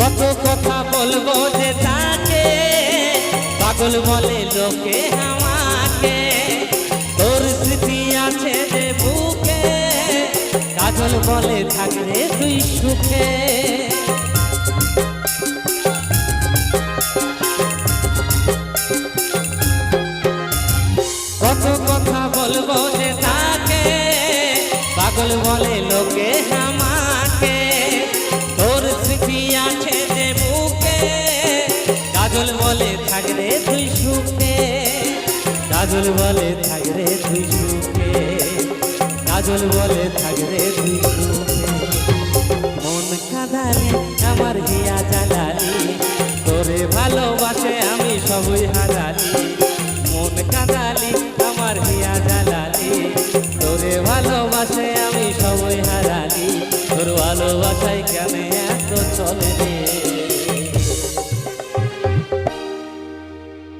কত কথা বলব যে তাকে? পাগল বলে লোকে আমাকে। তোর স্মৃতি আছে যে বুকে, কাজল বলে থাকলে তুই সুখে। কত কথা বলব যে তাকে, পাগল বলে লোকে আমাকে যে বুকে। কাজল বলে থাকরে তুই সুখে। কাজল বলে থাকরে তুই সুখে। কাজল বলে থাকরে তুই সুখে। মন কাদারে আমার হিয়া জালালি তোরে ভালোবাসে আমি সবই হারালি। মন কাদালি আমার হিয়া জালালি তোরে ভালোবাসে আমি সবই হারালি। তোর ভালোবাসায় কেন এত চলে